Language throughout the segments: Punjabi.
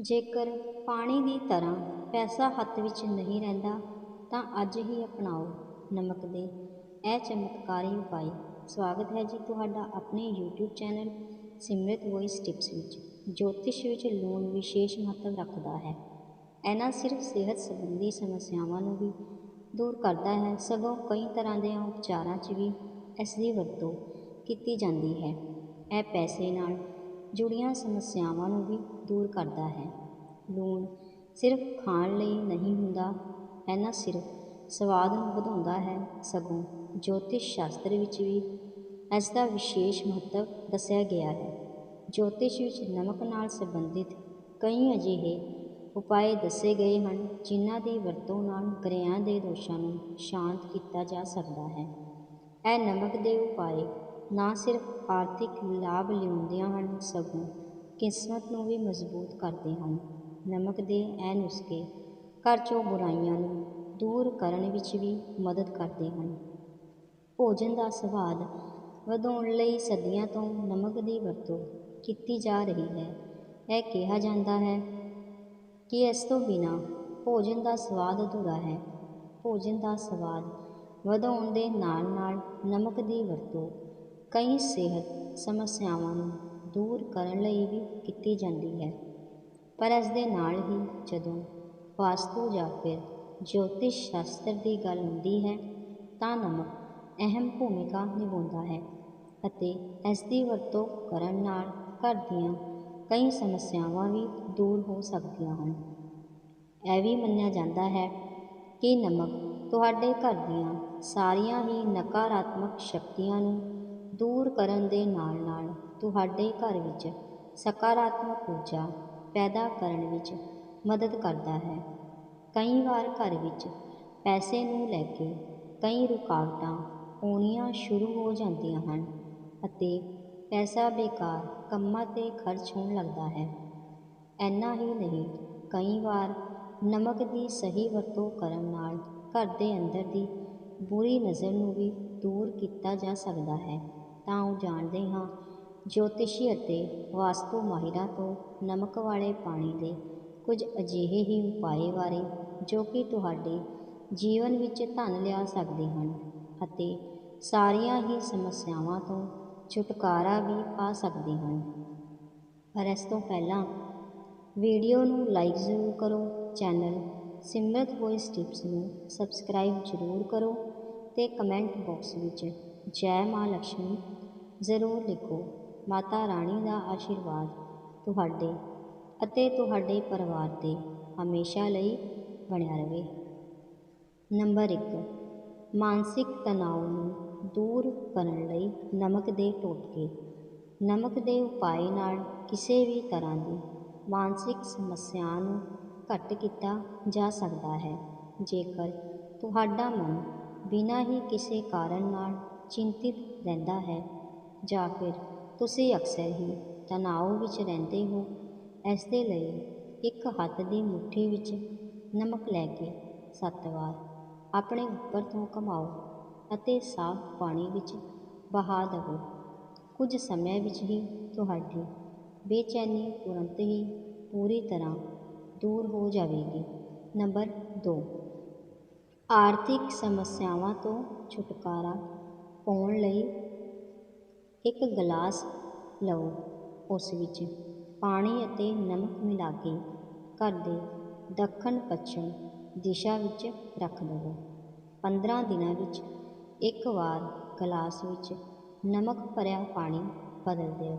ਜੇਕਰ ਪਾਣੀ ਦੀ ਤਰ੍ਹਾਂ ਪੈਸਾ ਹੱਥ ਵਿੱਚ ਨਹੀਂ ਰਹਿੰਦਾ, ਤਾਂ ਅੱਜ ਹੀ ਅਪਣਾਓ। ਨਮਕ ਦੇ ਇਹ ਚਮਤਕਾਰੀ ਉਪਾਅ। ਸਵਾਗਤ ਹੈ ਜੀ ਤੁਹਾਡਾ ਆਪਣੇ YouTube channel Simrat voice tips ਵਿੱਚ ਜੋਤਿਸ਼ ਵਿੱਚ ਲੂਣ ਵਿਸ਼ੇਸ਼ ਮਹੱਤਵ ਰੱਖਦਾ ਹੈ। ਇਹਨਾਂ ਸਿਰਫ ਸਿਹਤ ਸੰਬੰਧੀ ਸਮੱਸਿਆਵਾਂ ਨੂੰ ਵੀ ਦੂਰ ਕਰਦਾ ਹੈ, ਸਗੋਂ ਕਈ ਤਰ੍ਹਾਂ ਦੇ ਉਪਚਾਰਾਂ 'ਚ ਵੀ ਇਸ ਦੀ ਵਰਤੋਂ ਕੀਤੀ ਜਾਂਦੀ ਹੈ। ਇਹ ਪੈਸੇ ਨਾਲ ਜੁੜੀਆਂ ਸਮੱਸਿਆਵਾਂ ਨੂੰ ਵੀ ਦੂਰ ਕਰਦਾ ਹੈ। ਲੂਣ ਸਿਰਫ ਖਾਣ ਲਈ ਨਹੀਂ ਹੁੰਦਾ ਇਹਨਾਂ ਸਿਰਫ ਸਵਾਦ ਨੂੰ ਵਧਾਉਂਦਾ ਹੈ ਸਗੋਂ ਜੋਤਿਸ਼ ਸ਼ਾਸਤਰ ਵਿੱਚ ਵੀ ਇਸ ਦਾ ਵਿਸ਼ੇਸ਼ ਮਹੱਤਵ ਦੱਸਿਆ ਗਿਆ ਹੈ। ਜੋਤਿਸ਼ ਵਿੱਚ ਨਮਕ ਨਾਲ ਸੰਬੰਧਿਤ ਕਈ ਅਜਿਹੇ ਉਪਾਅ ਦੱਸੇ ਗਏ ਹਨ, ਜਿਨ੍ਹਾਂ ਦੀ ਵਰਤੋਂ ਨਾਲ ਗ੍ਰਹਿਆਂ ਦੇ ਦੋਸ਼ਾਂ ਨੂੰ ਸ਼ਾਂਤ ਕੀਤਾ ਜਾ ਸਕਦਾ ਹੈ। ਇਹ ਨਮਕ ਦੇ ਉਪਾਅ ਨਾ ਸਿਰਫ ਆਰਥਿਕ ਲਾਭ ਲਿਆਉਂਦੀਆਂ ਹਨ ਸਗੋਂ ਕਿਸਮਤ ਨੂੰ ਵੀ ਮਜ਼ਬੂਤ ਕਰਦੇ ਹਨ। ਨਮਕ ਦੇ ਇਹ ਨੁਸਖੇ ਘਰ 'ਚੋਂ ਬੁਰਾਈਆਂ ਨੂੰ ਦੂਰ ਕਰਨ ਵਿੱਚ ਵੀ ਮਦਦ ਕਰਦੇ ਹਨ। ਭੋਜਨ ਦਾ ਸਵਾਦ ਵਧਾਉਣ ਲਈ ਸਦੀਆਂ ਤੋਂ ਨਮਕ ਦੀ ਵਰਤੋਂ ਕੀਤੀ ਜਾ ਰਹੀ ਹੈ। ਇਹ ਕਿਹਾ ਜਾਂਦਾ ਹੈ ਕਿ ਇਸ ਤੋਂ ਬਿਨਾਂ ਭੋਜਨ ਦਾ ਸਵਾਦ ਅਧੂਰਾ ਹੈ। ਭੋਜਨ ਦਾ ਸਵਾਦ ਵਧਾਉਣ ਦੇ ਨਾਲ ਨਾਲ ਨਮਕ ਦੀ ਵਰਤੋਂ ਕਈ ਸਿਹਤ ਸਮੱਸਿਆਵਾਂ ਨੂੰ ਦੂਰ ਕਰਨ ਲਈ ਵੀ ਕੀਤੀ ਜਾਂਦੀ ਹੈ। ਪਰ ਇਸ ਦੇ ਨਾਲ ਹੀ ਜਦੋਂ ਵਾਸਤੂ ਜਾਂ ਫਿਰ ਜੋਤਿਸ਼ ਸ਼ਾਸਤਰ ਦੀ ਗੱਲ ਹੁੰਦੀ ਹੈ, ਤਾਂ ਨਮਕ ਅਹਿਮ ਭੂਮਿਕਾ ਨਿਭਾਉਂਦਾ ਹੈ ਅਤੇ ਇਸ ਦੀ ਵਰਤੋਂ ਕਰਨ ਨਾਲ ਘਰ ਦੀਆਂ ਕਈ ਸਮੱਸਿਆਵਾਂ ਵੀ ਦੂਰ ਹੋ ਸਕਦੀਆਂ ਹਨ। ਇਹ ਵੀ ਮੰਨਿਆ ਜਾਂਦਾ ਹੈ ਕਿ ਨਮਕ ਤੁਹਾਡੇ ਘਰ ਦੀਆਂ ਸਾਰੀਆਂ ਹੀ ਨਕਾਰਾਤਮਕ ਸ਼ਕਤੀਆਂ ਨੂੰ ਦੂਰ ਕਰਨ ਦੇ ਨਾਲ ਨਾਲ ਤੁਹਾਡੇ ਘਰ ਵਿੱਚ ਸਕਾਰਾਤਮਕ ਊਰਜਾ ਪੈਦਾ ਕਰਨ ਵਿੱਚ ਮਦਦ ਕਰਦਾ ਹੈ। ਕਈ ਵਾਰ ਘਰ ਵਿੱਚ ਪੈਸੇ ਨੂੰ ਲੈ ਕੇ ਕਈ ਰੁਕਾਵਟਾਂ ਆਉਣੀਆਂ ਸ਼ੁਰੂ ਹੋ ਜਾਂਦੀਆਂ ਹਨ ਅਤੇ ਪੈਸਾ ਬੇਕਾਰ ਕੰਮਾਂ 'ਤੇ ਖਰਚ ਹੋਣ ਲੱਗਦਾ ਹੈ। ਇੰਨਾ ਹੀ ਨਹੀਂ, ਕਈ ਵਾਰ ਨਮਕ ਦੀ ਸਹੀ ਵਰਤੋਂ ਕਰਨ ਨਾਲ ਘਰ ਦੇ ਅੰਦਰ ਦੀ ਬੁਰੀ ਨਜ਼ਰ ਨੂੰ ਵੀ ਦੂਰ ਕੀਤਾ ਜਾ ਸਕਦਾ ਹੈ। ਤਾਂ ਉਹ ਜਾਣਦੇ ਹਾਂ ਜੋਤਿਸ਼ੀ ਅਤੇ ਵਾਸਤੂ ਮਾਹਿਰਾਂ ਤੋਂ ਨਮਕ ਵਾਲੇ ਪਾਣੀ ਦੇ ਕੁਝ ਅਜਿਹੇ ਹੀ ਉਪਾਅ ਬਾਰੇ ਜੋ ਕਿ ਤੁਹਾਡੇ ਜੀਵਨ ਵਿੱਚ ਧਨ ਲਿਆ ਸਕਦੇ ਹਨ ਅਤੇ ਸਾਰੀਆਂ ਹੀ ਸਮੱਸਿਆਵਾਂ ਤੋਂ ਛੁਟਕਾਰਾ ਵੀ ਪਾ ਸਕਦੇ ਹਨ। ਪਰ ਇਸ ਤੋਂ ਪਹਿਲਾਂ ਵੀਡੀਓ ਨੂੰ ਲਾਈਕ ਜ਼ਰੂਰ ਕਰੋ, ਚੈਨਲ ਸਿਮਰਤ ਵੌਇਸ ਟਿਪਸ ਨੂੰ ਸਬਸਕ੍ਰਾਈਬ ਜ਼ਰੂਰ ਕਰੋ ਤੇ ਕਮੈਂਟ ਬਾਕਸ ਵਿੱਚ ਜੈ ਮਾਂ ਲక్ష్ਮੀ ਜ਼ਰੂਰ ਲਿਖੋ। ਮਾਤਾ ਰਾਣੀ ਦਾ ਆਸ਼ੀਰਵਾਦ ਤੁਹਾਡੇ ਅਤੇ ਤੁਹਾਡੇ ਪਰਿਵਾਰ 'ਤੇ ਹਮੇਸ਼ਾ ਲਈ ਬਣਿਆ ਰਹੇ। ਨੰਬਰ 1 ਮਾਨਸਿਕ ਤਣਾਅ ਨੂੰ ਦੂਰ ਕਰਨ ਲਈ ਨਮਕ ਦੇ ਟੋਟਕੇ। ਨਮਕ ਦੇ ਉਪਾਅ ਨਾਲ ਕਿਸੇ ਵੀ ਤਰ੍ਹਾਂ ਦੀ ਮਾਨਸਿਕ ਸਮੱਸਿਆ ਨੂੰ ਘੱਟ ਕੀਤਾ ਜਾ ਸਕਦਾ ਹੈ। ਜੇਕਰ ਤੁਹਾਡਾ ਮਨ ਬਿਨਾਂ ਹੀ ਕਿਸੇ ਕਾਰਨ ਨਾਲ ਚਿੰਤਿਤ ਰਹਿੰਦਾ ਹੈ ਜਾਂ ਫਿਰ ਤੁਸੀਂ ਅਕਸਰ ਹੀ ਤਣਾਅ ਵਿੱਚ ਰਹਿੰਦੇ ਹੋ। ਇਸ ਦੇ ਲਈ ਇੱਕ ਹੱਥ ਦੀ ਮੁੱਠੀ ਵਿੱਚ ਨਮਕ ਲੈ ਕੇ ਸੱਤ ਵਾਰ ਆਪਣੇ ਉੱਪਰ ਤੋਂ ਘਮਾਓ ਅਤੇ ਸਾਫ਼ ਪਾਣੀ ਵਿੱਚ ਬਹਾ ਦਿਓ ਕੁਝ ਸਮੇਂ ਵਿੱਚ ਹੀ ਤੁਹਾਡੀ ਬੇਚੈਨੀ ਤੁਰੰਤ ਹੀ ਪੂਰੀ ਤਰ੍ਹਾਂ ਦੂਰ ਹੋ ਜਾਵੇਗੀ। ਨੰਬਰ 2 ਆਰਥਿਕ ਸਮੱਸਿਆਵਾਂ ਤੋਂ ਛੁਟਕਾਰਾ ਪਾਉਣ ਲਈ ਇੱਕ ਗਲਾਸ ਲਓ। ਉਸ ਵਿੱਚ ਪਾਣੀ ਅਤੇ ਨਮਕ ਮਿਲਾ ਕੇ ਘਰ ਦੇ ਦੱਖਣ ਪੱਛਮ ਦਿਸ਼ਾ ਵਿੱਚ ਰੱਖ ਦੇਵੋ। 15 ਦਿਨਾਂ ਵਿੱਚ ਇੱਕ ਵਾਰ ਗਲਾਸ ਵਿੱਚ ਨਮਕ ਭਰਿਆ ਪਾਣੀ ਬਦਲ ਦਿਓ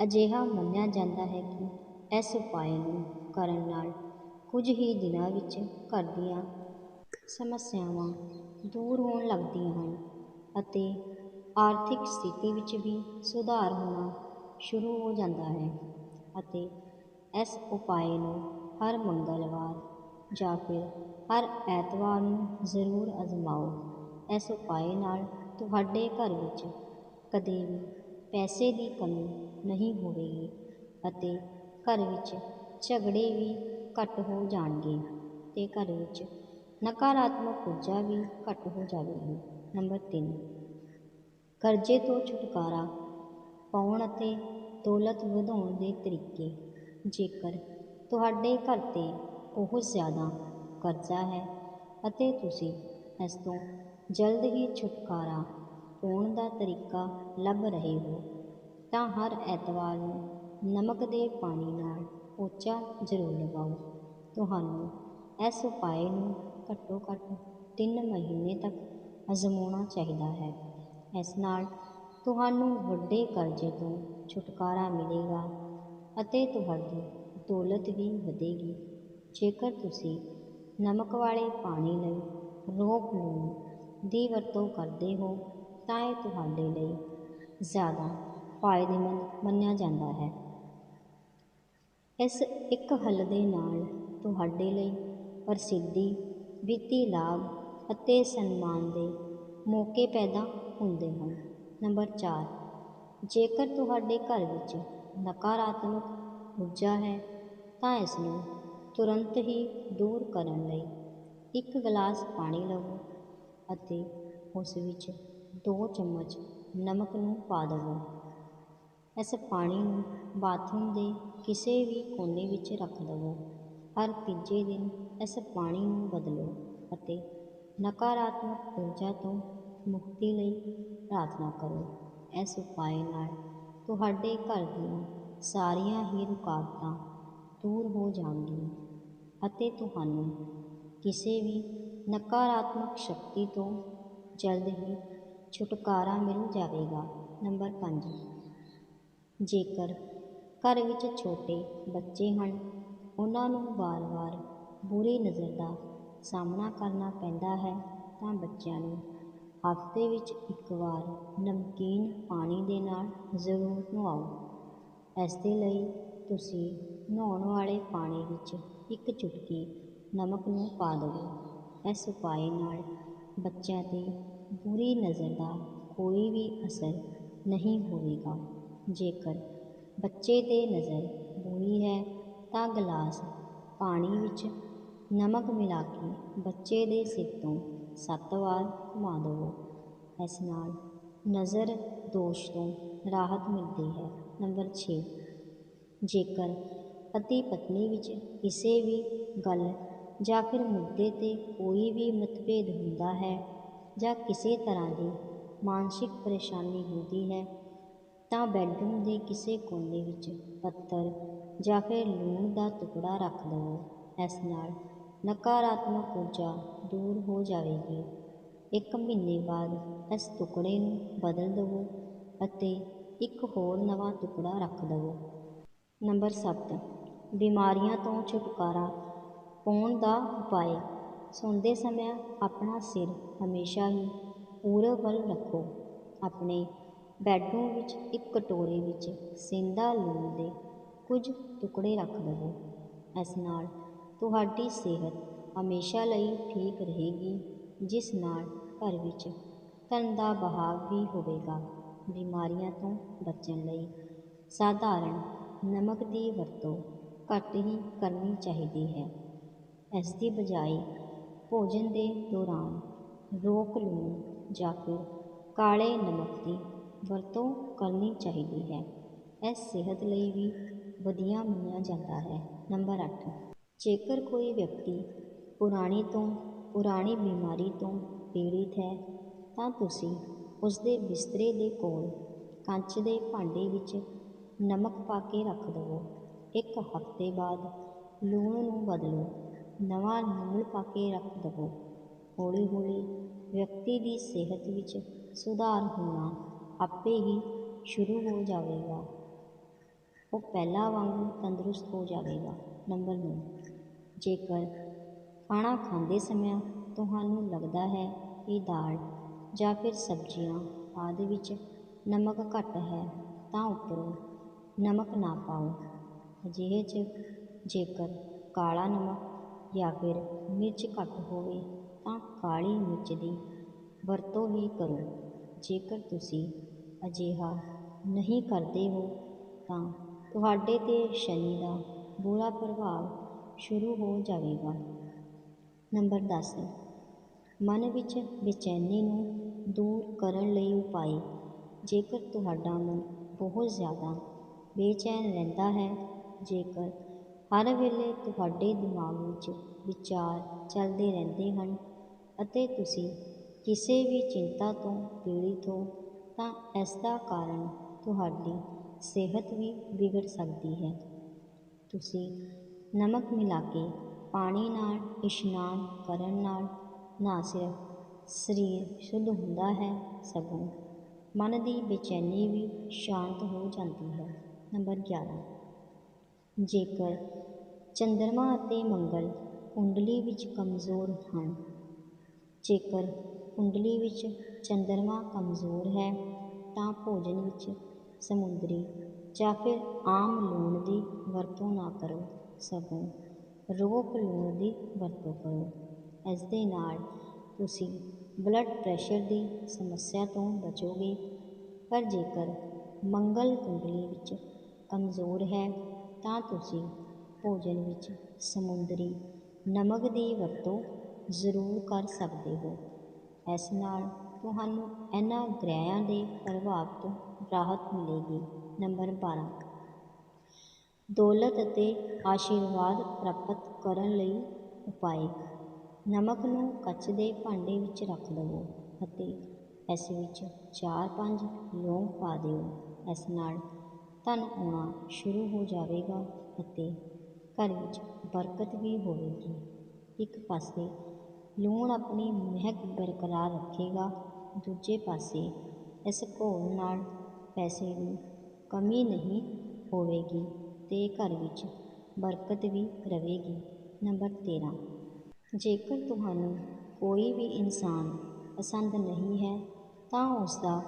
ਅਜਿਹਾ ਮੰਨਿਆ ਜਾਂਦਾ ਹੈ ਕਿ ਇਸ ਉਪਾਅ ਨੂੰ ਕਰਨ ਨਾਲ ਕੁਝ ਹੀ ਦਿਨਾਂ ਵਿੱਚ ਘਰ ਦੀਆਂ ਸਮੱਸਿਆਵਾਂ ਦੂਰ ਹੋਣ ਲੱਗਦੀਆਂ ਹਨ। ਅਤੇ ਆਰਥਿਕ ਸਥਿਤੀ ਵਿੱਚ ਵੀ ਸੁਧਾਰ ਹੋਣਾ ਸ਼ੁਰੂ ਹੋ ਜਾਂਦਾ ਹੈ ਅਤੇ ਇਸ ਉਪਾਅ ਨੂੰ ਹਰ ਮੰਗਲਵਾਰ ਜਾਂ ਫਿਰ ਹਰ ਐਤਵਾਰ ਨੂੰ ਜ਼ਰੂਰ ਅਜ਼ਮਾਓ। ਇਸ ਉਪਾਅ ਨਾਲ ਤੁਹਾਡੇ ਘਰ ਵਿੱਚ ਕਦੇ ਵੀ ਪੈਸੇ ਦੀ ਕਮੀ ਨਹੀਂ ਹੋਵੇਗੀ ਅਤੇ ਘਰ ਵਿੱਚ ਝਗੜੇ ਵੀ ਘੱਟ ਹੋ ਜਾਣਗੇ ਅਤੇ ਘਰ ਵਿੱਚ ਨਕਾਰਾਤਮਕ ਊਰਜਾ ਵੀ ਘੱਟ ਹੋ ਜਾਵੇਗੀ। ਨੰਬਰ 3 ਕਰਜ਼ੇ ਤੋਂ ਛੁਟਕਾਰਾ ਪਾਉਣ ਅਤੇ ਦੌਲਤ ਵਧਾਉਣ ਦੇ ਤਰੀਕੇ। ਜੇਕਰ ਤੁਹਾਡੇ ਘਰ 'ਤੇ ਬਹੁਤ ਜ਼ਿਆਦਾ ਕਰਜ਼ਾ ਹੈ ਅਤੇ ਤੁਸੀਂ ਇਸ ਤੋਂ ਜਲਦ ਹੀ ਛੁਟਕਾਰਾ ਪਾਉਣ ਦਾ ਤਰੀਕਾ ਲੱਭ ਰਹੇ ਹੋ, ਤਾਂ ਹਰ ਐਤਵਾਰ ਨੂੰ ਨਮਕ ਦੇ ਪਾਣੀ ਨਾਲ ਪੋਚਾ ਜ਼ਰੂਰ ਲਗਾਓ। ਤੁਹਾਨੂੰ ਇਸ ਉਪਾਅ ਨੂੰ ਘੱਟੋ ਘੱਟ 3 ਮਹੀਨੇ ਤੱਕ ਅਜ਼ਮਾਉਣਾ ਚਾਹੀਦਾ ਹੈ। ਇਸ ਨਾਲ ਤੁਹਾਨੂੰ ਵੱਡੇ ਕਰਜ਼ੇ ਤੋਂ ਛੁਟਕਾਰਾ ਮਿਲੇਗਾ ਅਤੇ ਤੁਹਾਡੀ ਦੌਲਤ ਵੀ ਵਧੇਗੀ। ਜੇਕਰ ਤੁਸੀਂ ਨਮਕ ਵਾਲੇ ਪਾਣੀ ਲਈ ਰੋਕ ਲੂਣ ਦੀ ਵਰਤੋਂ ਕਰਦੇ ਹੋ, ਤਾਂ ਇਹ ਤੁਹਾਡੇ ਲਈ ਜ਼ਿਆਦਾ ਫਾਇਦੇਮੰਦ ਮੰਨਿਆ ਜਾਂਦਾ ਹੈ। ਇਸ ਇੱਕ ਹੱਲ ਦੇ ਨਾਲ ਤੁਹਾਡੇ ਲਈ ਪ੍ਰਸਿੱਧੀ ਵਿੱਤੀ ਲਾਭ ਅਤੇ ਸਨਮਾਨ ਦੇ ਮੌਕੇ ਪੈਦਾ ਹੁੰਦੇ ਹਨ। ਨੰਬਰ ਚਾਰ, ਜੇਕਰ ਤੁਹਾਡੇ ਘਰ ਵਿੱਚ ਨਕਾਰਾਤਮਕ ਊਰਜਾ ਹੈ, ਤਾਂ ਇਸ ਨੂੰ ਤੁਰੰਤ ਹੀ ਦੂਰ ਕਰਨ ਲਈ ਇੱਕ ਗਲਾਸ ਪਾਣੀ ਲਵੋ ਅਤੇ ਉਸ ਵਿੱਚ ਦੋ ਚਮਚ ਨਮਕ ਨੂੰ ਪਾ ਦੇਵੋ। ਇਸ ਪਾਣੀ ਨੂੰ ਬਾਥਰੂਮ ਦੇ ਕਿਸੇ ਵੀ ਕੋਨੇ ਵਿੱਚ ਰੱਖ ਦੇਵੋ। ਹਰ ਤੀਜੇ ਦਿਨ ਇਸ ਪਾਣੀ ਨੂੰ ਬਦਲੋ ਅਤੇ ਨਕਾਰਾਤਮਕ ਊਰਜਾ ਤੋਂ ਮੁਕਤੀ ਲਈ ਪ੍ਰਾਰਥਨਾ ਕਰੋ। ਇਸ ਉਪਾਅ ਨਾਲ ਤੁਹਾਡੇ ਘਰ ਦੀਆਂ ਸਾਰੀਆਂ ਹੀ ਰੁਕਾਵਟਾਂ ਦੂਰ ਹੋ ਜਾਣਗੀਆਂ ਅਤੇ ਤੁਹਾਨੂੰ ਕਿਸੇ ਵੀ ਨਕਾਰਾਤਮਕ ਸ਼ਕਤੀ ਤੋਂ ਜਲਦ ਹੀ ਛੁਟਕਾਰਾ ਮਿਲ ਜਾਵੇਗਾ। ਨੰਬਰ 5 ਜੇਕਰ ਘਰ ਵਿੱਚ ਛੋਟੇ ਬੱਚੇ ਹਨ, ਉਹਨਾਂ ਨੂੰ ਵਾਰ-ਵਾਰ ਬੁਰੀ ਨਜ਼ਰ ਦਾ ਸਾਹਮਣਾ ਕਰਨਾ ਪੈਂਦਾ ਹੈ ਤਾਂ ਬੱਚਿਆਂ ਨੂੰ ਹਫ਼ਤੇ ਵਿੱਚ ਇੱਕ ਵਾਰ ਨਮਕੀਨ ਪਾਣੀ ਦੇ ਨਾਲ ਜ਼ਰੂਰ ਨਵਾਓ। ਇਸ ਦੇ ਲਈ ਤੁਸੀਂ ਨਹਾਉਣ ਵਾਲੇ ਪਾਣੀ ਵਿੱਚ ਇੱਕ ਚੁਟਕੀ ਨਮਕ ਨੂੰ ਪਾ ਦਿਓ। ਇਸ ਉਪਾਅ ਨਾਲ ਬੱਚਿਆਂ 'ਤੇ ਬੁਰੀ ਨਜ਼ਰ ਦਾ ਕੋਈ ਵੀ ਅਸਰ ਨਹੀਂ ਹੋਵੇਗਾ। ਜੇਕਰ ਬੱਚੇ 'ਤੇ ਨਜ਼ਰ ਬੁਰੀ ਹੈ ਤਾਂ ਗਲਾਸ ਪਾਣੀ ਵਿੱਚ ਨਮਕ ਮਿਲਾ ਕੇ ਬੱਚੇ ਦੇ ਸਿਰ ਤੋਂ ਸੱਤ ਵਾਰ ਘੁਮਾ ਦੇਵੋ। ਇਸ ਨਾਲ ਨਜ਼ਰ ਦੋਸ਼ ਤੋਂ ਰਾਹਤ ਮਿਲਦੀ ਹੈ। ਨੰਬਰ ਛੇ, ਜੇਕਰ ਪਤੀ ਪਤਨੀ ਵਿੱਚ ਕਿਸੇ ਵੀ ਗੱਲ ਜਾਂ ਫਿਰ ਮੁੱਦੇ 'ਤੇ ਕੋਈ ਵੀ ਮਤਭੇਦ ਹੁੰਦਾ ਹੈ ਜਾਂ ਕਿਸੇ ਤਰ੍ਹਾਂ ਦੀ ਮਾਨਸਿਕ ਪਰੇਸ਼ਾਨੀ ਹੁੰਦੀ ਹੈ, ਤਾਂ ਬੈੱਡਰੂਮ ਦੇ ਕਿਸੇ ਕੋਨੇ ਵਿੱਚ ਪੱਤਰ ਜਾਂ ਫਿਰ ਲੂਣ ਦਾ ਟੁਕੜਾ ਰੱਖ ਦੇਵੋ। ਇਸ ਨਾਲ ਨਕਾਰਾਤਮਕ ਊਰਜਾ ਦੂਰ ਹੋ ਜਾਵੇਗੀ। ਇੱਕ ਮਹੀਨੇ ਬਾਅਦ ਇਸ ਟੁਕੜੇ ਨੂੰ ਬਦਲ ਦੇਵੋ ਅਤੇ ਇੱਕ ਹੋਰ ਨਵਾਂ ਟੁਕੜਾ ਰੱਖ ਦੇਵੋ। ਨੰਬਰ 7 ਬਿਮਾਰੀਆਂ ਤੋਂ ਛੁਟਕਾਰਾ ਪਾਉਣ ਦਾ ਉਪਾਅ। ਸੌਂਦੇ ਸਮੇਂ ਆਪਣਾ ਸਿਰ ਹਮੇਸ਼ਾ ਹੀ ਪੂਰਬ ਵੱਲ ਰੱਖੋ। ਆਪਣੇ ਬੈੱਡਰੂਮ ਵਿੱਚ ਇੱਕ ਕਟੋਰੇ ਵਿੱਚ ਸਿੰਦਾ ਲੂਣ ਦੇ ਕੁਝ ਟੁਕੜੇ ਰੱਖ ਦੇਵੋ। ਇਸ ਨਾਲ ਤੁਹਾਡੀ ਸਿਹਤ ਹਮੇਸ਼ਾ ਲਈ ਠੀਕ ਰਹੇਗੀ, ਜਿਸ ਨਾਲ ਘਰ ਵਿੱਚ ਧਨ ਦਾ ਬਹਾਵ ਵੀ ਹੋਵੇਗਾ। ਬਿਮਾਰੀਆਂ ਤੋਂ ਬਚਣ ਲਈ ਸਾਧਾਰਨ ਨਮਕ ਦੀ ਵਰਤੋਂ ਘੱਟ ਹੀ ਕਰਨੀ ਚਾਹੀਦੀ ਹੈ। ਇਸ ਦੀ ਬਜਾਏ ਭੋਜਨ ਦੇ ਦੌਰਾਨ ਰੋਕ ਲੂਣ ਜਾਂ ਫਿਰ ਕਾਲੇ ਨਮਕ ਦੀ ਵਰਤੋਂ ਕਰਨੀ ਚਾਹੀਦੀ ਹੈ। ਇਹ ਸਿਹਤ ਲਈ ਵੀ ਵਧੀਆ ਮੰਨਿਆ ਜਾਂਦਾ ਹੈ। ਨੰਬਰ 8 ਜੇਕਰ ਕੋਈ ਵਿਅਕਤੀ ਪੁਰਾਣੀ ਤੋਂ ਪੁਰਾਣੀ ਬਿਮਾਰੀ ਤੋਂ ਪੀੜਿਤ ਹੈ, ਤਾਂ ਤੁਸੀਂ ਉਸ ਦੇ ਬਿਸਤਰੇ ਦੇ ਕੋਲ ਕੱਚ ਦੇ ਭਾਂਡੇ ਵਿੱਚ ਨਮਕ ਪਾ ਕੇ ਰੱਖ ਦੇਵੋ। ਇੱਕ ਹਫ਼ਤੇ ਬਾਅਦ ਲੂਣ ਨੂੰ ਬਦਲੋ, ਨਵਾਂ ਲੂਣ ਪਾ ਕੇ ਰੱਖ ਦੇਵੋ। ਹੌਲੀ ਹੌਲੀ ਵਿਅਕਤੀ ਦੀ ਸਿਹਤ ਵਿੱਚ ਸੁਧਾਰ ਹੋਣਾ ਆਪੇ ਹੀ ਸ਼ੁਰੂ ਹੋ ਜਾਵੇਗਾ। ਉਹ ਪਹਿਲਾਂ ਵਾਂਗ ਤੰਦਰੁਸਤ ਹੋ ਜਾਵੇਗਾ। ਨੰਬਰ 9 ਜੇਕਰ ਖਾਣਾ ਖਾਂਦੇ ਸਮੇਂ ਤੁਹਾਨੂੰ ਲੱਗਦਾ ਹੈ ਕਿ ਦਾਲ ਜਾਂ ਫਿਰ ਸਬਜ਼ੀਆਂ ਆਦਿ ਵਿੱਚ ਨਮਕ ਘੱਟ ਹੈ, ਤਾਂ ਉੱਪਰੋਂ ਨਮਕ ਨਾ ਪਾਓ। ਅਜਿਹੇ 'ਚ ਜੇਕਰ ਕਾਲਾ ਨਮਕ ਜਾਂ ਫਿਰ ਮਿਰਚ ਘੱਟ ਹੋਵੇ, ਤਾਂ ਕਾਲੀ ਮਿਰਚ ਦੀ ਵਰਤੋਂ ਹੀ ਕਰੋ। ਜੇਕਰ ਤੁਸੀਂ ਅਜਿਹਾ ਨਹੀਂ ਕਰਦੇ ਹੋ, ਤਾਂ ਤੁਹਾਡੇ 'ਤੇ ਸ਼ਨੀ ਦਾ ਬੁਰਾ ਪ੍ਰਭਾਵ ਸ਼ੁਰੂ ਹੋ ਜਾਵੇਗਾ। ਨੰਬਰ 10 ਮਨ ਵਿੱਚ ਬੇਚੈਨੀ ਨੂੰ ਦੂਰ ਕਰਨ ਲਈ ਉਪਾਅ। ਜੇਕਰ ਤੁਹਾਡਾ ਮਨ ਬਹੁਤ ਜ਼ਿਆਦਾ ਬੇਚੈਨ ਰਹਿੰਦਾ ਹੈ, ਜੇਕਰ ਹਰ ਵੇਲੇ ਤੁਹਾਡੇ ਦਿਮਾਗ ਵਿੱਚ ਵਿਚਾਰ ਚੱਲਦੇ ਰਹਿੰਦੇ ਹਨ ਅਤੇ ਤੁਸੀਂ ਕਿਸੇ ਵੀ ਚਿੰਤਾ ਤੋਂ ਪੀੜਿਤ ਹੋ, ਤਾਂ ਇਸ ਦਾ ਕਾਰਨ ਤੁਹਾਡੀ ਸਿਹਤ ਵੀ ਵਿਗੜ ਸਕਦੀ ਹੈ। ਤੁਸੀਂ ਨਮਕ ਮਿਲਾ ਕੇ ਪਾਣੀ ਨਾਲ, ਇਸ਼ਨਾਨ ਕਰਨ ਨਾਲ ਨਾ ਸਿਰਫ ਸਰੀਰ ਸ਼ੁੱਧ ਹੁੰਦਾ ਹੈ, ਸਗੋਂ ਮਨ ਦੀ ਬੇਚੈਨੀ ਵੀ ਸ਼ਾਂਤ ਹੋ ਜਾਂਦੀ ਹੈ। ਨੰਬਰ 11 ਜੇਕਰ ਚੰਦਰਮਾ ਅਤੇ ਮੰਗਲ ਕੁੰਡਲੀ ਵਿੱਚ ਕਮਜ਼ੋਰ ਹਨ, ਜੇਕਰ ਕੁੰਡਲੀ ਵਿੱਚ ਚੰਦਰਮਾ ਕਮਜ਼ੋਰ ਹੈ, ਤਾਂ ਭੋਜਨ ਵਿੱਚ ਸਮੁੰਦਰੀ ਜਾਂ ਫਿਰ ਆਮ ਲੂਣ ਦੀ ਵਰਤੋਂ ਨਾ ਕਰੋ। ਸਗੋਂ ਰੋਕ ਲੂਣ ਦੀ ਵਰਤੋਂ ਕਰੋ। ਇਸ ਦੇ ਨਾਲ ਤੁਸੀਂ ਬਲੱਡ ਪ੍ਰੈਸ਼ਰ ਦੀ ਸਮੱਸਿਆ ਤੋਂ ਬਚੋਗੇ। ਪਰ ਜੇਕਰ ਮੰਗਲ ਕੁੰਡਲੀ ਵਿੱਚ ਕਮਜ਼ੋਰ ਹੈ, ਤਾਂ ਤੁਸੀਂ ਭੋਜਨ ਵਿੱਚ ਸਮੁੰਦਰੀ ਨਮਕ ਦੀ ਵਰਤੋਂ ਜ਼ਰੂਰ ਕਰ ਸਕਦੇ ਹੋ। ਇਸ ਨਾਲ ਤੁਹਾਨੂੰ ਇਹਨਾਂ ਗ੍ਰਹਿਆਂ ਦੇ ਪ੍ਰਭਾਵ ਤੋਂ ਰਾਹਤ ਮਿਲੇਗੀ। ਨੰਬਰ 12 ਦੌਲਤ ਅਤੇ ਆਸ਼ੀਰਵਾਦ ਪ੍ਰਾਪਤ ਕਰਨ ਲਈ ਉਪਾਏ ਨਮਕ ਨੂੰ ਕੱਚ ਦੇ ਭਾਂਡੇ ਵਿੱਚ ਰੱਖ ਦੇਵੋ ਅਤੇ ਇਸ ਵਿੱਚ ਚਾਰ ਪੰਜ ਲੌਂਗ ਪਾ ਦਿਓ। ਇਸ ਨਾਲ ਧਨ ਆਉਣਾ ਸ਼ੁਰੂ ਹੋ ਜਾਵੇਗਾ ਅਤੇ ਘਰ ਵਿੱਚ ਬਰਕਤ ਵੀ ਹੋਵੇਗੀ। ਇੱਕ ਪਾਸੇ ਲੂਣ ਆਪਣੀ ਮਹਿਕ ਬਰਕਰਾਰ ਰੱਖੇਗਾ, ਦੂਜੇ ਪਾਸੇ ਇਸ ਘੋਲ ਨਾਲ ਪੈਸੇ ਦੀ ਕਮੀ ਨਹੀਂ ਹੋਵੇਗੀ। ਅਤੇ ਘਰ ਵਿੱਚ ਬਰਕਤ ਵੀ ਰਹੇਗੀ ਨੰਬਰ 13 ਜੇਕਰ ਤੁਹਾਨੂੰ ਕੋਈ ਵੀ ਇਨਸਾਨ ਪਸੰਦ ਨਹੀਂ ਹੈ, ਤਾਂ ਉਸ ਦਾ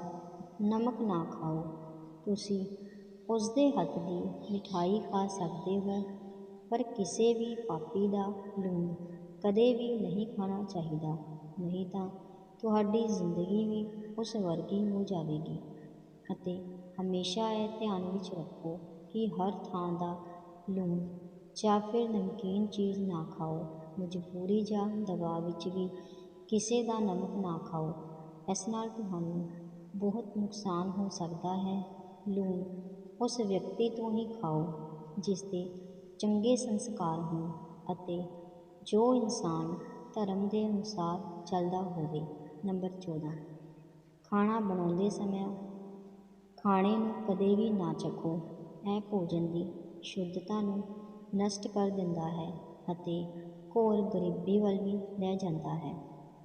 ਨਮਕ ਨਾ ਖਾਓ। ਤੁਸੀਂ ਉਸ ਦੇ ਹੱਥ ਦੀ ਮਿਠਾਈ ਖਾ ਸਕਦੇ ਹੋ, ਪਰ ਕਿਸੇ ਵੀ ਪਾਪੀ ਦਾ ਲੂਣ ਕਦੇ ਵੀ ਨਹੀਂ ਖਾਣਾ ਚਾਹੀਦਾ, ਨਹੀਂ ਤਾਂ ਤੁਹਾਡੀ ਜ਼ਿੰਦਗੀ ਵੀ ਉਸ ਵਰਗੀ ਹੋ ਜਾਵੇਗੀ। ਅਤੇ ਹਮੇਸ਼ਾ ਇਹ ਧਿਆਨ ਵਿੱਚ ਰੱਖੋ ਕਿ ਹਰ ਥਾਂ ਦਾ ਲੂਣ ਜਾਂ ਫਿਰ ਨਮਕੀਨ ਚੀਜ਼ ਨਾ ਖਾਓ। ਮਜਬੂਰੀ ਜਾਂ ਦਬਾਅ ਵਿੱਚ ਵੀ ਕਿਸੇ ਦਾ ਨਮਕ ਨਾ ਖਾਓ। ਇਸ ਨਾਲ ਤੁਹਾਨੂੰ ਬਹੁਤ ਨੁਕਸਾਨ ਹੋ ਸਕਦਾ ਹੈ। ਲੂਣ ਉਸ ਵਿਅਕਤੀ ਤੋਂ ਹੀ ਖਾਓ ਜਿਸ ਦੇ ਚੰਗੇ ਸੰਸਕਾਰ ਹੋਣ ਅਤੇ ਜੋ ਇਨਸਾਨ ਧਰਮ ਦੇ ਅਨੁਸਾਰ ਚੱਲਦਾ ਹੋਵੇ। ਨੰਬਰ 14 ਖਾਣਾ ਬਣਾਉਂਦੇ ਸਮੇਂ ਖਾਣੇ ਨੂੰ ਕਦੇ ਵੀ ਨਾ ਚੱਖੋ ਇਹ ਭੋਜਨ ਦੀ ਸ਼ੁੱਧਤਾ ਨੂੰ ਨਸ਼ਟ ਕਰ ਦਿੰਦਾ ਹੈ ਅਤੇ ਘੋਰ ਗਰੀਬੀ ਵੱਲ ਵੀ ਲੈ ਜਾਂਦਾ ਹੈ।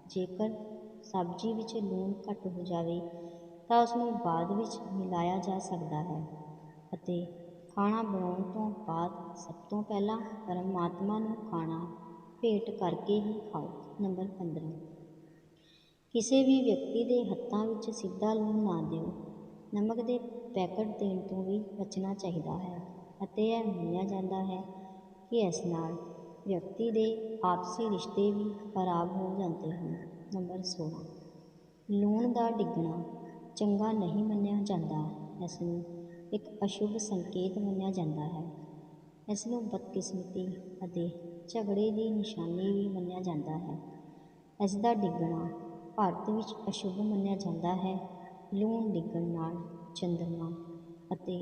ਜੇਕਰ ਸਬਜ਼ੀ ਵਿੱਚ ਲੂਣ ਘੱਟ ਹੋ ਜਾਵੇ, ਤਾਂ ਉਸ ਨੂੰ ਬਾਅਦ ਵਿੱਚ ਮਿਲਾਇਆ ਜਾ ਸਕਦਾ ਹੈ ਅਤੇ ਖਾਣਾ ਬਣਾਉਣ ਤੋਂ ਬਾਅਦ ਸਭ ਤੋਂ ਪਹਿਲਾਂ ਪਰਮਾਤਮਾ ਨੂੰ ਖਾਣਾ ਭੇਟ ਕਰਕੇ ਹੀ ਖਾਓ। ਨੰਬਰ 15 ਕਿਸੇ ਵੀ ਵਿਅਕਤੀ ਦੇ ਹੱਥਾਂ ਵਿੱਚ ਸਿੱਧਾ ਲੂਣ ਨਾ ਦਿਓ। ਨਮਕ ਦੇ ਪੈਕਟ ਦੇਣ ਤੋਂ ਵੀ ਬਚਣਾ ਚਾਹੀਦਾ ਹੈ ਅਤੇ ਇਹ ਮੰਨਿਆ ਜਾਂਦਾ ਹੈ ਕਿ ਇਸ ਨਾਲ ਵਿਅਕਤੀ ਦੇ ਆਪਸੀ ਰਿਸ਼ਤੇ ਵੀ ਖਰਾਬ ਹੋ ਜਾਂਦੇ ਹਨ। ਨੰਬਰ 16 ਲੂਣ ਦਾ ਡਿੱਗਣਾ ਚੰਗਾ ਨਹੀਂ ਮੰਨਿਆ ਜਾਂਦਾ। ਇਸ ਨੂੰ ਇੱਕ ਅਸ਼ੁਭ ਸੰਕੇਤ ਮੰਨਿਆ ਜਾਂਦਾ ਹੈ। ਇਸ ਨੂੰ ਬਦਕਿਸਮਤੀ ਅਤੇ ਝਗੜੇ ਦੀ ਨਿਸ਼ਾਨੀ ਵੀ ਮੰਨਿਆ ਜਾਂਦਾ ਹੈ। ਇਸ ਦਾ ਡਿੱਗਣਾ ਭਾਰਤ ਵਿੱਚ ਅਸ਼ੁਭ ਮੰਨਿਆ ਜਾਂਦਾ ਹੈ। ਲੂਣ ਡਿੱਗਣ ਨਾਲ ਚੰਦਰਮਾ ਅਤੇ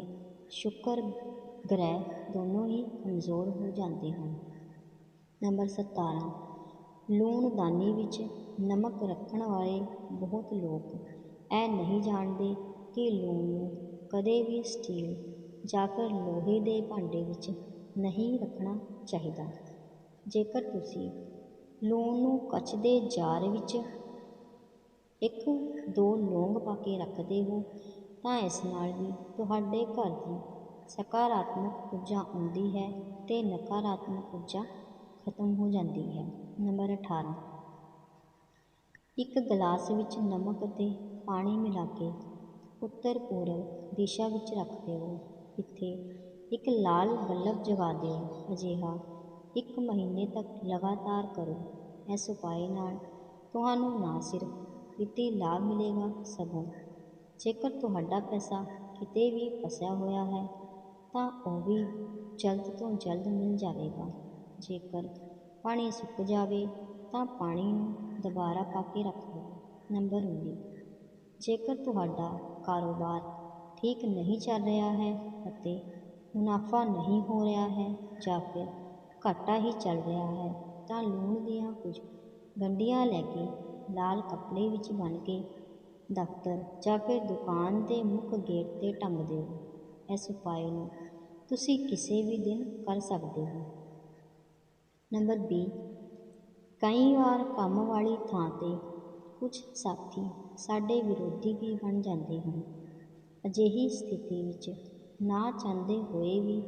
ਸ਼ੁੱਕਰ ਗ੍ਰਹਿ ਦੋਨੋਂ ਹੀ ਕਮਜ਼ੋਰ ਹੋ ਜਾਂਦੇ ਹਨ। ਨੰਬਰ 17 ਲੂਣਦਾਨੀ ਵਿੱਚ ਨਮਕ ਰੱਖਣ ਵਾਲੇ ਬਹੁਤ ਲੋਕ ਇਹ ਨਹੀਂ ਜਾਣਦੇ ਕਿ ਲੂਣ ਨੂੰ ਕਦੇ ਵੀ ਸਟੀਲ ਜਾਂ ਫਿਰ ਲੋਹੇ ਦੇ ਭਾਂਡੇ ਵਿੱਚ ਨਹੀਂ ਰੱਖਣਾ ਚਾਹੀਦਾ। ਜੇਕਰ ਤੁਸੀਂ ਲੂਣ ਨੂੰ ਕੱਚ ਦੇ ਜਾਰ ਵਿੱਚ ਇੱਕ ਦੋ ਲੌਂਗ ਪਾ ਕੇ ਰੱਖਦੇ ਹੋ ਤਾਂ ਇਸ ਨਾਲ ਵੀ ਤੁਹਾਡੇ ਘਰ ਦੀ ਸਕਾਰਾਤਮਕ ਊਰਜਾ ਆਉਂਦੀ ਹੈ ਅਤੇ ਨਕਾਰਾਤਮਕ ਊਰਜਾ ਖਤਮ ਹੋ ਜਾਂਦੀ ਹੈ। ਨੰਬਰ 18 ਇੱਕ ਗਲਾਸ ਵਿੱਚ ਨਮਕ ਅਤੇ ਪਾਣੀ ਮਿਲਾ ਕੇ ਉੱਤਰ ਪੂਰਬ ਦਿਸ਼ਾ ਵਿੱਚ ਰੱਖ ਦਿਓ। ਇੱਥੇ ਇੱਕ ਲਾਲ ਬੱਲਬ ਜਗਾ ਦਿਓ। ਅਜਿਹਾ ਇੱਕ ਮਹੀਨੇ ਤੱਕ ਲਗਾਤਾਰ ਕਰੋ। ਇਸ ਉਪਾਏ ਨਾਲ ਤੁਹਾਨੂੰ ਨਾ ਸਿਰਫ ਵਿੱਤੀ ਲਾਭ ਮਿਲੇਗਾ, ਸਗੋਂ ਜੇਕਰ ਤੁਹਾਡਾ ਪੈਸਾ ਕਿਤੇ ਵੀ ਫਸਿਆ ਹੋਇਆ ਹੈ, ਤਾਂ ਉਹ ਵੀ ਜਲਦ ਤੋਂ ਜਲਦ ਮਿਲ ਜਾਵੇਗਾ। ਜੇਕਰ ਪਾਣੀ ਸੁੱਕ ਜਾਵੇ, ਤਾਂ ਪਾਣੀ ਨੂੰ ਦੁਬਾਰਾ ਪਾ ਕੇ ਰੱਖ। ਲਓ ਨੰਬਰ 19 ਜੇਕਰ ਤੁਹਾਡਾ ਕਾਰੋਬਾਰ ਠੀਕ ਨਹੀਂ ਚੱਲ ਰਿਹਾ ਹੈ ਅਤੇ ਮੁਨਾਫਾ ਨਹੀਂ ਹੋ ਰਿਹਾ ਹੈ ਜਾਂ ਫਿਰ ਘਾਟਾ ਹੀ ਚੱਲ ਰਿਹਾ ਹੈ, ਤਾਂ ਲੂਣ ਦੀਆਂ ਕੁਝ ਗੰਢੀਆਂ ਲੈ ਕੇ ਲਾਲ ਕੱਪੜੇ ਵਿੱਚ ਬੰਨ ਕੇ ਦਫ਼ਤਰ ਜਾਂ ਫਿਰ ਦੁਕਾਨ ਦੇ ਮੁੱਖ ਗੇਟ 'ਤੇ ਟੰਗ ਦਿਓ। ਇਸ ਉਪਾਅ ਨੂੰ ਤੁਸੀਂ ਕਿਸੇ ਵੀ ਦਿਨ ਕਰ ਸਕਦੇ ਹੋ। ਨੰਬਰ ਵੀਹ ਕਈ ਵਾਰ ਕੰਮ ਵਾਲੀ ਥਾਂ 'ਤੇ ਕੁਝ ਸਾਥੀ ਸਾਡੇ ਵਿਰੋਧੀ ਵੀ ਬਣ ਜਾਂਦੇ ਹਨ। ਅਜਿਹੀ ਸਥਿਤੀ ਵਿੱਚ ਨਾ ਚਾਹੁੰਦੇ ਹੋਏ ਵੀ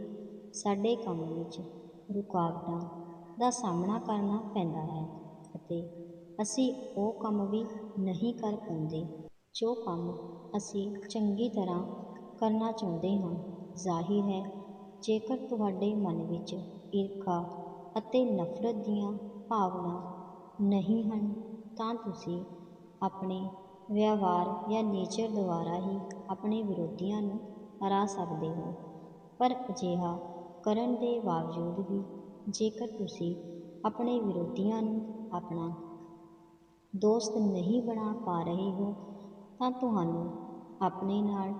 ਸਾਡੇ ਕੰਮ ਵਿੱਚ ਰੁਕਾਵਟਾਂ ਦਾ ਸਾਹਮਣਾ ਕਰਨਾ ਪੈਂਦਾ ਹੈ ਅਤੇ ਅਸੀਂ ਉਹ ਕੰਮ ਵੀ ਨਹੀਂ ਕਰ ਪਾਉਂਦੇ। ਜੋ ਕੰਮ ਅਸੀਂ ਚੰਗੀ ਤਰ੍ਹਾਂ ਕਰਨਾ ਚਾਹੁੰਦੇ ਹਾਂ, ਜ਼ਾਹਿਰ ਹੈ, ਜੇਕਰ ਤੁਹਾਡੇ ਮਨ ਵਿੱਚ ਈਰਖਾ ਅਤੇ ਨਫ਼ਰਤ ਦੀਆਂ ਭਾਵਨਾ ਨਹੀਂ ਹਨ, ਤਾਂ ਤੁਸੀਂ ਆਪਣੇ ਵਿਵਹਾਰ ਜਾਂ ਨੇਚਰ ਦੁਆਰਾ ਹੀ ਆਪਣੇ ਵਿਰੋਧੀਆਂ ਨੂੰ ਹਰਾ ਸਕਦੇ ਹੋ। ਪਰ ਅਜਿਹਾ ਕਰਨ ਦੇ ਬਾਵਜੂਦ ਵੀ ਜੇਕਰ ਤੁਸੀਂ ਆਪਣੇ ਵਿਰੋਧੀਆਂ ਨੂੰ ਆਪਣਾ ਦੋਸਤ ਨਹੀਂ ਬਣਾ ਪਾ ਰਹੇ ਹੋ, ਤਾਂ ਤੁਹਾਨੂੰ ਆਪਣੇ ਨਾਲ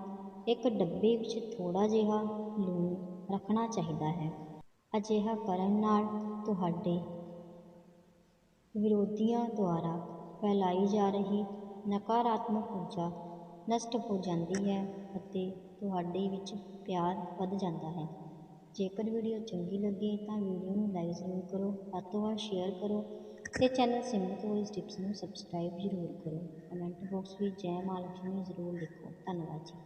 ਇੱਕ ਡੱਬੇ ਵਿੱਚ ਥੋੜ੍ਹਾ ਜਿਹਾ ਲੂਣ ਰੱਖਣਾ ਚਾਹੀਦਾ ਹੈ। ਅਜਿਹਾ ਕਰਨ ਨਾਲ ਤੁਹਾਡੇ ਵਿਰੋਧੀਆਂ ਦੁਆਰਾ ਫੈਲਾਈ ਜਾ ਰਹੀ ਨਕਾਰਾਤਮਕ ਊਰਜਾ ਨਸ਼ਟ ਹੋ ਜਾਂਦੀ ਹੈ ਅਤੇ ਤੁਹਾਡੇ ਵਿੱਚ ਪਿਆਰ ਵੱਧ ਜਾਂਦਾ ਹੈ। ਜੇਕਰ ਵੀਡੀਓ ਚੰਗੀ ਲੱਗੇ ਤਾਂ ਵੀਡੀਓ ਨੂੰ ਲਾਈਕ ਜ਼ਰੂਰ ਕਰੋ ਵੱਧ ਤੋਂ ਵੱਧ ਸ਼ੇਅਰ ਕਰੋ ਤੇ ਚੈਨਲ ਸਿਮਰਤ ਵੋਇਸ ਟਿਪਸ ਨੂੰ ਸਬਸਕ੍ਰਾਈਬ ਜ਼ਰੂਰ ਕਰੋ। ਕਮੈਂਟ ਬਾਕਸ ਵਿੱਚ ਜੈ ਮਾਂ ਲక్ష్ਮੀ ਜ਼ਰੂਰ ਲਿਖੋ। ਧੰਨਵਾਦ ਜੀ।